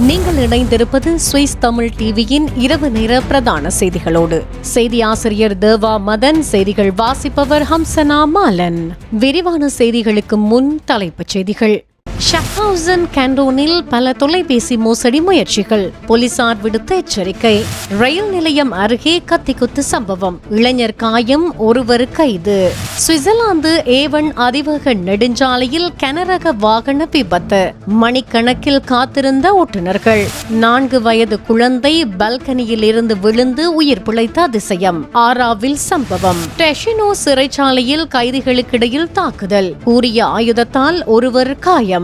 நீங்கள் இணைந்திருப்பது சுவிஸ் தமிழ் டிவியின் இரவு நேர பிரதான செய்திகளோடு. செய்தி ஆசிரியர் தேவா மதன் செய்திகள் வாசிப்பவர் ஹம்சனா மாலன். விரிவான செய்திகளுக்கு முன் தலைப்புச் செய்திகள். ஷஃப்ஹவுசன் கேண்டோனில் பல தொலைபேசி மோசடி முயற்சிகள். போலீசார் விடுத்த எச்சரிக்கை. ரயில் நிலையம் அருகே கத்திக்குத்து சம்பவம். இளைஞர் காயம் ஒருவர் கைது. சுவிட்சர்லாந்து ஏவன் அதிவேக நெடுஞ்சாலையில் கனரக வாகன விபத்து. மணிக்கணக்கில் காத்திருந்த ஓட்டுநர்கள். நான்கு வயது குழந்தை பல்கனியில் இருந்து விழுந்து உயிர் பிழைத்த அதிசயம். ஆராவில் சம்பவம். டெஷினோ சிறைச்சாலையில் கைதிகளுக்கிடையில் தாக்குதல். கூறிய ஆயுதத்தால் ஒருவர் காயம்.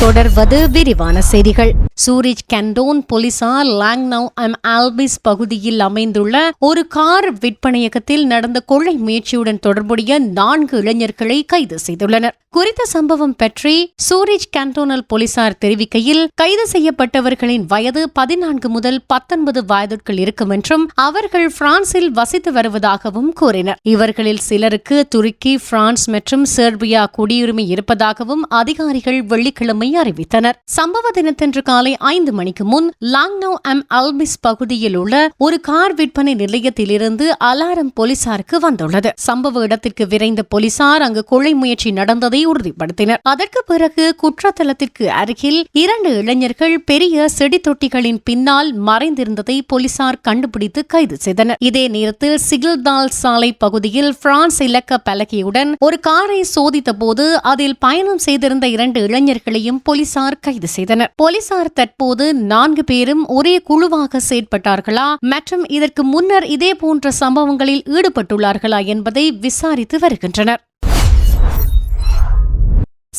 தொடர்வது விரிவான செய்திகள். சூரிஜ் கண்டோன் போலீசார் லாங்னவ் அம் ஆல்பிஸ் பகுதியில் அமைந்துள்ள ஒரு கார் விற்பனையகத்தில் நடந்த கொள்ளை முயற்சியுடன் தொடர்புடைய நான்கு இளைஞர்களை கைது செய்துள்ளனர். குறித்த சம்பவம் பற்றி சூரிஜ் கேண்டோனல் போலீசார் தெரிவிக்கையில் கைது செய்யப்பட்டவர்களின் வயது பதினான்கு முதல் பத்தொன்பது வயதுக்குள் இருக்கும் என்றும் அவர்கள் பிரான்சில் வசித்து வருவதாகவும் கூறினர். இவர்களில் சிலருக்கு துருக்கி பிரான்ஸ் மற்றும் செர்பியா குடியுரிமை இருப்பதாகவும் அதிகாரிகள் வெள்ளிக்கிழமை அறிவித்தனர் சம்பவ தினத்தன்று காலை ஐந்து மணிக்கு முன் லாங்னோ அம் அல்பிஸ் பகுதியில் உள்ள ஒரு கார் விற்பனை நிலையத்திலிருந்து அலாரம் போலீசாருக்கு வந்துள்ளது. சம்பவ இடத்திற்கு விரைந்த போலீசார் அங்கு கொள்ளை முயற்சி நடந்ததை உறுதிப்படுத்தினர். அதற்கு பிறகு குற்றத்தலத்திற்கு அருகில் இரண்டு இளைஞர்கள் பெரிய செடி தொட்டிகளின் பின்னால் மறைந்திருந்ததை போலீசார் கண்டுபிடித்து கைது செய்தனர். இதே நேரத்தில் சிகில்தால் சாலை பகுதியில் பிரான்ஸ் இலக்க பலகையுடன் ஒரு காரை சோதித்த போது அதில் பயணம் செய்திருந்த இரண்டு இளைஞர்களையும் போலீசார் கைது செய்தனர். போலீசார் தற்போது நான்கு பேரும் ஒரே குழுவாக செயற்பட்டார்களா? மற்றும் இதற்கு முன்னர் இதே போன்ற சம்பவங்களில் ஈடுபட்டுள்ளார்களா என்பதை விசாரித்து வருகின்றனர்.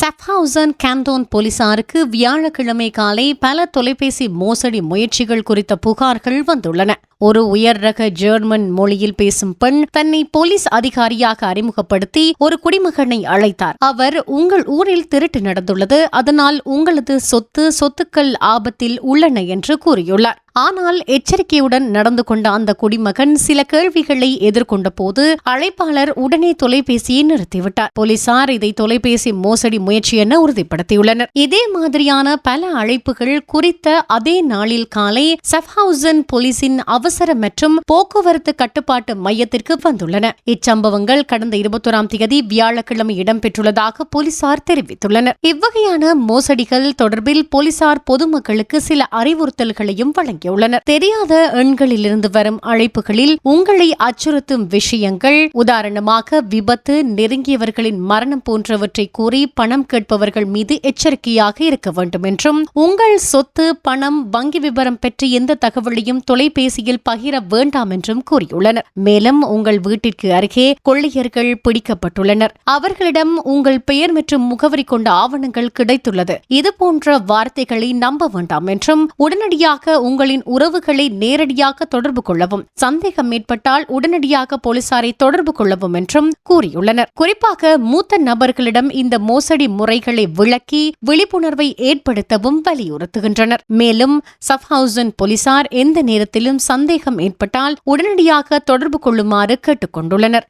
சஃப்ஹவுசன் கேண்டோன் போலீசாருக்கு வியாழக்கிழமை காலை பல தொலைபேசி மோசடி முயற்சிகள் குறித்த புகார்கள் வந்துள்ளன. ஒரு உயர் ரக ஜெர்மன் மொழியில் பேசும் பெண் தன்னை போலீஸ் அதிகாரியாக அறிமுகப்படுத்தி ஒரு குடிமகனை அழைத்தார். அவர் உங்கள் ஊரில் திருட்டு நடந்துள்ளது. அதனால் உங்களது சொத்து சொத்துக்கள் ஆபத்தில் உள்ளன என்று கூறியுள்ளார். ஆனால் எச்சரிக்கையுடன் நடந்து கொண்ட அந்த குடிமகன் சில கேள்விகளை எதிர்கொண்ட போது அழைப்பாளர் உடனே தொலைபேசியை நிறுத்திவிட்டார். போலீசார் இதை தொலைபேசி மோசடி முயற்சி என உறுதிப்படுத்தியுள்ளனர். இதே மாதிரியான பல அழைப்புகள் குறித்த அதே நாளில் காலை சஃப்ஹவுசன் போலீசின் அவசர மற்றும் போக்குவரத்து கட்டுப்பாட்டு மையத்திற்கு வந்துள்ளன. இச்சம்பவங்கள் கடந்த இருபத்தோராம் தேதி வியாழக்கிழமை இடம்பெற்றுள்ளதாக போலீசார் தெரிவித்துள்ளனர். இவ்வகையான மோசடிகள் தொடர்பில் போலீசார் பொதுமக்களுக்கு சில அறிவுறுத்தல்களையும் வழங்கியுள்ளனர். தெரியாத எண்களிலிருந்து வரும் அழைப்புகளில் உங்களை அச்சுறுத்தும் விஷயங்கள் உதாரணமாக விபத்து நெருங்கியவர்களின் மரணம் போன்றவற்றை கூறி பணம் கேட்பவர்கள் மீது எச்சரிக்கையாக இருக்க வேண்டும் என்றும் உங்கள் சொத்து பணம் வங்கி விவரம் பற்றி எந்த தகவலையும் தொலைபேசியில் பகிர வேண்டாம் என்றும் கூறியுள்ளனர். மேலும் உங்கள் வீட்டிற்கு அருகே கொள்ளையர்கள் பிடிக்கப்பட்டுள்ளனர். அவர்களிடம் உங்கள் பெயர் மற்றும் முகவரி கொண்ட ஆவணங்கள் கிடைத்துள்ளது. இதுபோன்ற வார்த்தைகளை நம்ப வேண்டாம் என்றும் உடனடியாக உங்களின் உறவுகளை நேரடியாக தொடர்பு கொள்ளவும் சந்தேகம் ஏற்பட்டால் உடனடியாக போலீசாரை தொடர்பு கொள்ளவும் என்றும் கூறியுள்ளனர். குறிப்பாக மூத்த நபர்களிடம் இந்த மோசடி முறைகளை விளக்கி விழிப்புணர்வை ஏற்படுத்தவும் வலியுறுத்துகின்றனர். மேலும் சஃப்ஹவுசன் போலீசார் எந்த நேரத்திலும் சந்த சந்தேகம் ஏற்பட்டால் உடனடியாக தொடர்பு கொள்ளுமாறு கேட்டுக்கொண்டுள்ளனர்.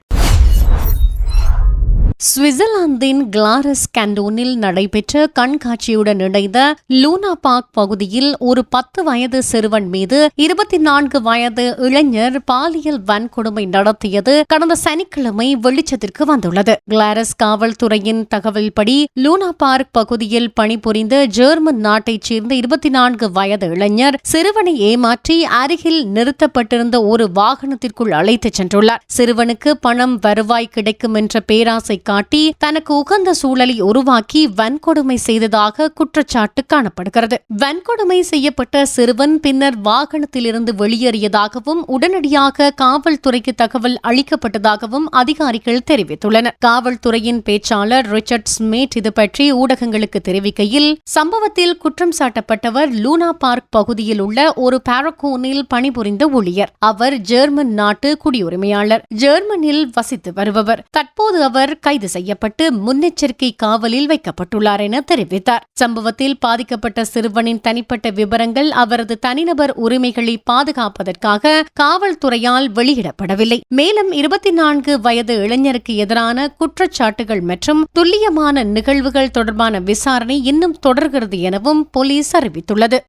சுவிட்சர்லாந்தின் கிளாரஸ் கேண்டோனில் நடைபெற்ற கண்காட்சியுடன் இணைந்த லூனா பார்க் பகுதியில் ஒரு பத்து வயது சிறுவன் மீது இருபத்தி நான்கு வயது இளைஞர் பாலியல் வன்கொடுமை நடத்தியது கடந்த சனிக்கிழமை வெளிச்சத்திற்கு வந்துள்ளது. கிளாரஸ் காவல்துறையின் தகவல்படி லூனா பார்க் பகுதியில் பணிபுரிந்த ஜெர்மன் நாட்டைச் சேர்ந்த இருபத்தி நான்கு வயது இளைஞர் சிறுவனை ஏமாற்றி அருகில் நிறுத்தப்பட்டிருந்த ஒரு வாகனத்திற்குள் அழைத்துச் சென்றுள்ளார். சிறுவனுக்கு பணம் வருவாய் கிடைக்கும் என்ற பேராசை காட்டி தனக்கு உகந்த சூழலை உருவாக்கி வன்கொடுமை செய்ததாக குற்றச்சாட்டு காணப்படுகிறது. வன்கொடுமை செய்யப்பட்ட சிறுவன் பின்னர் வாகனத்திலிருந்து வெளியேறியதாகவும் உடனடியாக காவல்துறைக்கு தகவல் அளிக்கப்பட்டதாகவும் அதிகாரிகள் தெரிவித்துள்ளனர். காவல்துறையின் பேச்சாளர் ரிச்சர்ட் ஸ்மேட் இது பற்றி ஊடகங்களுக்கு தெரிவிக்கையில் சம்பவத்தில் குற்றம் சாட்டப்பட்டவர் லூனா பார்க் பகுதியில் உள்ள ஒரு பாரகோனில் பணிபுரிந்த ஊழியர். அவர் ஜெர்மன் நாட்டு குடியுரிமையாளர். ஜெர்மனில் வசித்து வருபவர். தற்போது அவர் கை கைது செய்யப்பட்டு முன்னெச்சரிக்கை காவலில் வைக்கப்பட்டுள்ளார் என தெரிவித்தார். சம்பவத்தில் பாதிக்கப்பட்ட சிறுவனின் தனிப்பட்ட விவரங்கள் அவரது தனிநபர் உரிமைகளை பாதுகாப்பதற்காக காவல்துறையால் வெளியிடப்படவில்லை. மேலும் இருபத்தி நான்கு வயது இளைஞருக்கு எதிரான குற்றச்சாட்டுகள் மற்றும் துல்லியமான நிகழ்வுகள் தொடர்பான விசாரணை இன்னும் தொடர்கிறது எனவும் போலீஸ் அறிவித்துள்ளது.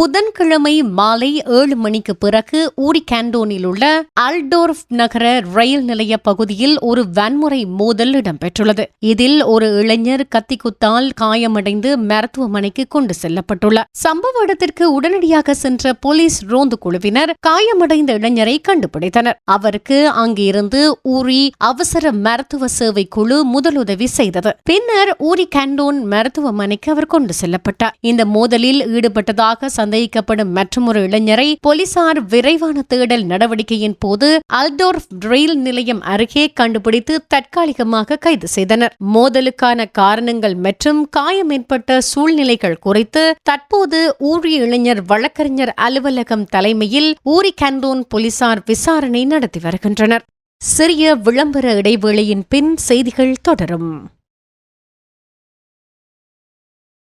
புதன்கிழமை மாலை ஏழு மணிக்கு பிறகு ஊரி கேண்டோனில் உள்ள அல்டோர்ஃப் நகர ரயில் நிலைய பகுதியில் ஒரு வன்முறை மோதல் இடம்பெற்றுள்ளது. இதில் ஒரு இளைஞர் கத்திக்குத்தால் காயமடைந்து மருத்துவமனைக்கு கொண்டு செல்லப்பட்டுள்ளார். சம்பவ இடத்திற்கு உடனடியாக சென்ற போலீஸ் ரோந்து குழுவினர் காயமடைந்த இளைஞரை கண்டுபிடித்தனர். அவருக்கு அங்கிருந்து ஊரி அவசர மருத்துவ சேவை குழு முதலுதவி செய்தது. பின்னர் ஊரி கேண்டோன் மருத்துவமனைக்கு அவர் கொண்டு செல்லப்பட்டார். இந்த மோதலில் ஈடுபட்டதாக சந்தேகிக்கப்படும் மற்றொரு இளைஞரை போலீசார் விரைவான தேடல் நடவடிக்கையின் போது அல்டோர்ஃப் ரயில் நிலையம் அருகே கண்டுபிடித்து தற்காலிகமாக கைது செய்தனர். மோதலுக்கான காரணங்கள் மற்றும் காயம் ஏற்பட்ட சூழ்நிலைகள் குறித்து தற்போது ஊரிய இளைஞர் வழக்கறிஞர் அலுவலகம் தலைமையில் ஊரி கேண்டோன் போலீசார் விசாரணை நடத்தி வருகின்றனர். சிறிய விளம்பர இடைவேளையின் பின் செய்திகள் தொடரும்.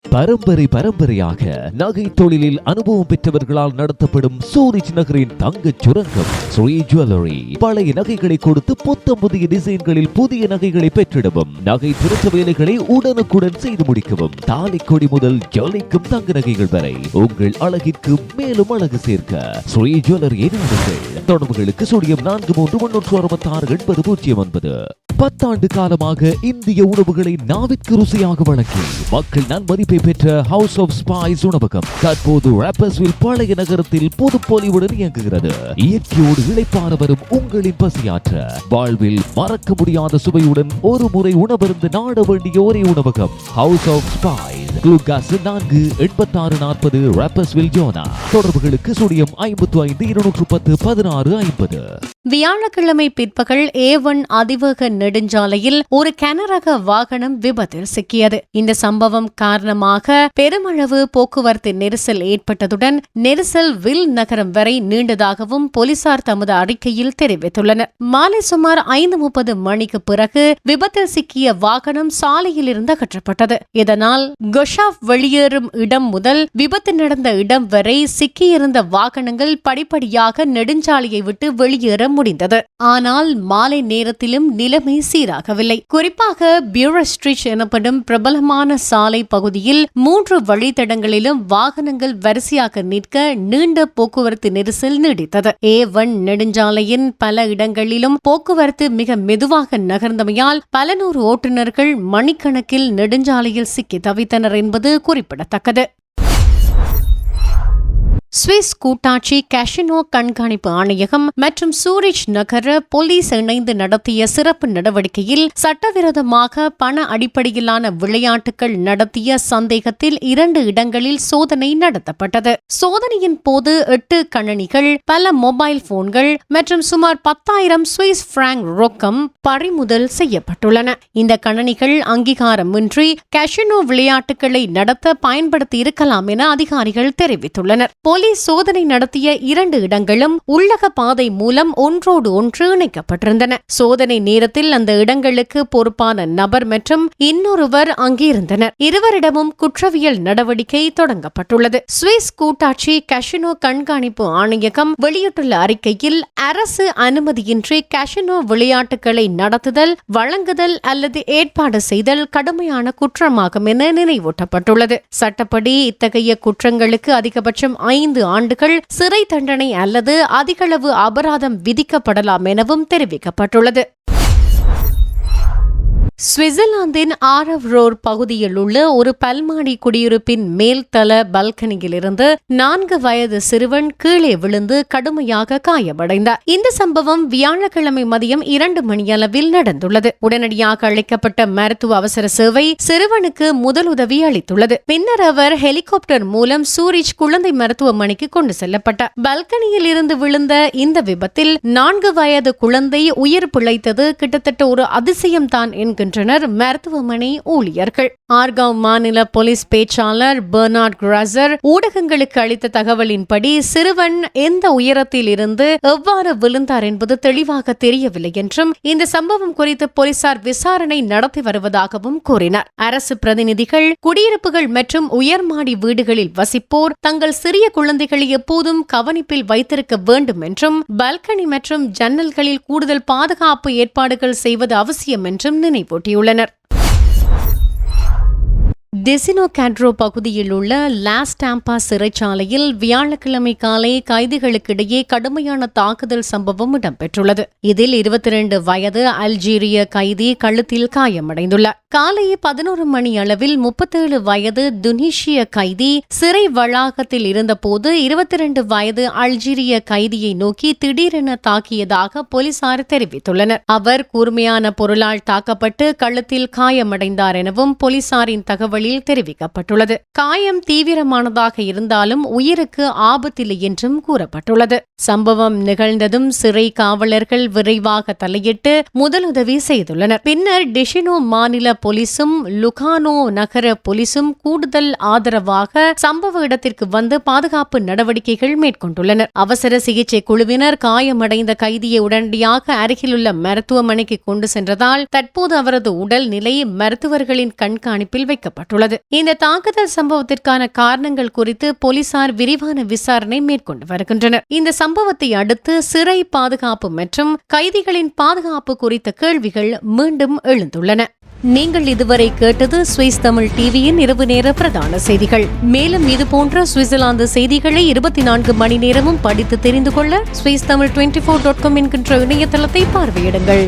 பரம்பரை பரம்பரையாக நகை தொழிலில் அனுபவம் பெற்றவர்களால் நடத்தப்படும் சூரிச் நகரின் தங்க சுரங்கம் ஸ்ரீ ஜுவல்லரி பழைய நகைகளை கொடுத்து புத்தம் புதிய டிசைன்களில் புதிய நகைகளை பெற்றிடவும் நகை திருத்த வேலைகளை உடனுக்குடன் செய்து முடிக்கவும் தாலி கொடி முதல் ஜொலிக்கும் தங்க நகைகள் வரை உங்கள் அழகிற்கு மேலும் அழகு சேர்க்க ஸ்ரீ ஜுவல்லரி நாடுங்கள் தொடர்புகளுக்கு சுழியம் நான்கு மூன்று முன்னூற்று அறுபத்தி ஆறு எண்பது பூஜ்ஜியம் ஒன்பது. பத்தாண்டு காலமாக இந்திய உணவுகளை நாவிற்கு ருசியாக வழங்கி மக்கள் நன்மதிப்பு வெற்றி பெற்ற ஹவுஸ் ஆஃப் ஸ்பைஸ் உணவகம் தற்போது ராப்பர்ஸ்வில் பழைய நகரத்தில் புதுப்பொலிவுடன் இயங்குகிறது. இயற்கையோடு இழைப்பான வரும் உங்களின் பசியாற்ற வாழ்வில் மறக்க முடியாத சுவையுடன் ஒரு முறை உணவருந்து நாட வேண்டிய ஒரே உணவகம் ஹவுஸ் ஆஃப் ஸ்பைஸ் குளுகாஸ் நான்கு எண்பத்தாறு நாற்பது ராப்பர்ஸ்வில் ஜோனா தொடர்புகளுக்கு சுடியம் ஐம்பத்து ஐந்து இருநூற்று பத்து பதினாறு ஐம்பது. வியாழக்கிழமை பிற்பகல் ஏ ஒன் அதிவேக நெடுஞ்சாலையில் ஒரு கனரக வாகனம் விபத்தில் சிக்கியது. இந்த சம்பவம் காரணமாக பெருமளவு போக்குவரத்து நெரிசல் ஏற்பட்டதுடன் நெரிசல் வில் நகரம் வரை நீண்டதாகவும் போலீசார் தமது அறிக்கையில் தெரிவித்துள்ளனர். மாலை சுமார் ஐந்து முப்பது மணிக்கு பிறகு விபத்தில் சிக்கிய வாகனம் சாலையில் இருந்து அகற்றப்பட்டது. இதனால் கொஷாப் வெளியேறும் இடம் முதல் விபத்து நடந்த இடம் வரை சிக்கியிருந்த வாகனங்கள் படிப்படியாக நெடுஞ்சாலையை விட்டு வெளியேற முடிந்தது. ஆனால் மாலை நேரத்திலும் நிலைமை சீராகவில்லை. குறிப்பாக பியூரஸ்ட்ரிச் எனப்படும் பிரபலமான சாலை பகுதியில் மூன்று வழித்தடங்களிலும் வாகனங்கள் வரிசையாக நிற்க நீண்ட போக்குவரத்து நெரிசல் நீடித்தது. ஏ ஒன் நெடுஞ்சாலையின் பல இடங்களிலும் போக்குவரத்து மிக மெதுவாக நகர்ந்தமையால் பல நூறு ஓட்டுநர்கள் மணிக்கணக்கில் நெடுஞ்சாலையில் சிக்கி தவித்தனர் என்பது குறிப்பிடத்தக்கது. சுவிஸ் கூட்டாட்சி கேஷினோ கண்காணிப்பு ஆணையகம் மற்றும் சூரிச் நகர போலீஸ் இணைந்து நடத்திய சிறப்பு நடவடிக்கையில் சட்டவிரோதமாக பண அடிப்படையிலான விளையாட்டுகள் நடத்திய சந்தேகத்தில் இரண்டு இடங்களில் சோதனை நடத்தப்பட்டது. சோதனையின் போது எட்டு கணனிகள் பல மொபைல் போன்கள் மற்றும் சுமார் பத்தாயிரம் சுவிஸ் பிராங்க் ரொக்கம் பறிமுதல் செய்யப்பட்டுள்ளன. இந்த கணனிகள் அங்கீகாரமின்றி கஷினோ விளையாட்டுகளை நடத்த பயன்படுத்தி இருக்கலாம் என அதிகாரிகள் தெரிவித்துள்ளனர். போலீஸ் சோதனை நடத்திய இரண்டு இடங்களும் உள்ளக பாதை மூலம் ஒன்றோடு ஒன்று இணைக்கப்பட்டிருந்தன. சோதனை நேரத்தில் அந்த இடங்களுக்கு பொறுப்பான நபர் மற்றும் இன்னொருவர் அங்கிருந்தனர். இருவரிடமும் குற்றவியல் நடவடிக்கை தொடங்கப்பட்டுள்ளது. சுவிஸ் கூட்டாட்சி கஷினோ கண்காணிப்பு ஆணையகம் வெளியிட்டுள்ள அறிக்கையில் அரசு அனுமதியின்றி கஷினோ விளையாட்டுகளை நடத்துதல் வழங்குதல் அல்லது ஏற்பாடு செய்தல் கடுமையான குற்றமாகும் என நினைவூட்டப்பட்டுள்ளது. சட்டப்படி இத்தகைய குற்றங்களுக்கு அதிகபட்சம் ஐந்து ஆண்டுகள் சிறை தண்டனை அல்லது அதிகளவு அபராதம் விதிக்கப்படலாம் எனவும் தெரிவிக்கப்பட்டுள்ளது. சுவிட்சர்லாந்தின் ஆரவ் ரோர் பகுதியில் உள்ள ஒரு பல்மாடி குடியிருப்பின் மேல்தள பல்கனியிலிருந்து நான்கு வயது சிறுவன் கீழே விழுந்து கடுமையாக காயமடைந்தார். இந்த சம்பவம் வியாழக்கிழமை மதியம் இரண்டு மணியளவில் நடந்துள்ளது. உடனடியாக அழைக்கப்பட்ட மருத்துவ அவசர சேவை சிறுவனுக்கு முதலுதவி அளித்துள்ளது. பின்னர் அவர் ஹெலிகாப்டர் மூலம் சூரிச் குழந்தை மருத்துவமனைக்கு கொண்டு செல்லப்பட்டார். பல்கனியில் இருந்து விழுந்த இந்த விபத்தில் நான்கு வயது குழந்தை உயிர் பிழைத்தது கிட்டத்தட்ட ஒரு அதிசயம்தான் வருகின்றனர் மருத்துவமனை ஊழியர்கள். ஆர்காவ் மாநில போலீஸ் பேச்சாளர் பெர்னார்ட் கிராசர் ஊடகங்களுக்கு அளித்த தகவலின்படி சிறுவன் எந்த உயரத்தில் இருந்து எவ்வாறு விழுந்தார் என்பது தெளிவாக தெரியவில்லை என்றும் இந்த சம்பவம் குறித்து போலீசார் விசாரணை நடத்தி வருவதாகவும் கூறினார். அரசு பிரதிநிதிகள் குடியிருப்புகள் மற்றும் உயர்மாடி வீடுகளில் வசிப்போர் தங்கள் சிறிய குழந்தைகளை எப்போதும் கவனிப்பில் வைத்திருக்க வேண்டும் என்றும் பல்கனி மற்றும் ஜன்னல்களில் கூடுதல் பாதுகாப்பு ஏற்பாடுகள் செய்வது அவசியம் என்றும் நினைவு நினைவூட்டியுள்ளனர் டெசினோ கேட்ரோ பகுதியில் உள்ள லாஸ் டாம்பா சிறைச்சாலையில் வியாழக்கிழமை காலை கைதிகளுக்கிடையே கடுமையான தாக்குதல் சம்பவம் இடம்பெற்றுள்ளது. இதில் இருபத்தி இரண்டு வயது அல்ஜீரிய கைதி கழுத்தில் காயமடைந்துள்ளார். காலை பதினோரு மணி அளவில் முப்பத்தேழு வயது துனிஷிய கைதி சிறை வளாகத்தில் இருந்தபோது இருபத்தி ரெண்டு வயது அல்ஜீரிய கைதியை நோக்கி திடீரென தாக்கியதாக போலீசார் தெரிவித்துள்ளனர். அவர் கூர்மையான பொருளால் தாக்கப்பட்டு கழுத்தில் காயமடைந்தார் எனவும் போலீசாரின் தகவலில் தெரிவிக்கப்பட்டுள்ளது. காயம் தீவிரமானதாக இருந்தாலும் உயிருக்கு ஆபத்தில்லை என்றும் கூறப்பட்டுள்ளது. சம்பவம் நிகழ்ந்ததும் சிறை காவலர்கள் விரைவாக தலையிட்டு முதலுதவி செய்துள்ளனர். பின்னர் டிஷினோ மாநில போலீசும் லுகானோ நகர போலீசும் கூடுதல் ஆதரவாக சம்பவ இடத்திற்கு வந்து பாதுகாப்பு நடவடிக்கைகள் மேற்கொண்டுள்ளனர். அவசர சிகிச்சை குழுவினர் காயமடைந்த கைதியை உடனடியாக அருகிலுள்ள மருத்துவமனைக்கு கொண்டு சென்றதால் தற்போது அவரது உடல் நிலை மருத்துவர்களின் கண்காணிப்பில் வைக்கப்பட்டுள்ளது. இந்த தாக்குதல் சம்பவத்திற்கான காரணங்கள் குறித்து போலீசார் விரிவான விசாரணை மேற்கொண்டு வருகின்றனர். இந்த சம்பவத்தை அடுத்து சிறை பாதுகாப்பு மற்றும் கைதிகளின் பாதுகாப்பு குறித்த கேள்விகள் மீண்டும் எழுந்துள்ளன. நீங்கள் இதுவரை கேட்டது சுவிஸ் தமிழ் டிவியின் இரவு நேர பிரதான செய்திகள். மேலும் இது போன்ற சுவிட்சர்லாந்து செய்திகளை இருபத்தி நான்கு மணி நேரமும் படித்து தெரிந்து கொள்ள Swiss Tamil twenty four dot com என்கின்ற இணையதளத்தை பார்வையிடுங்கள்.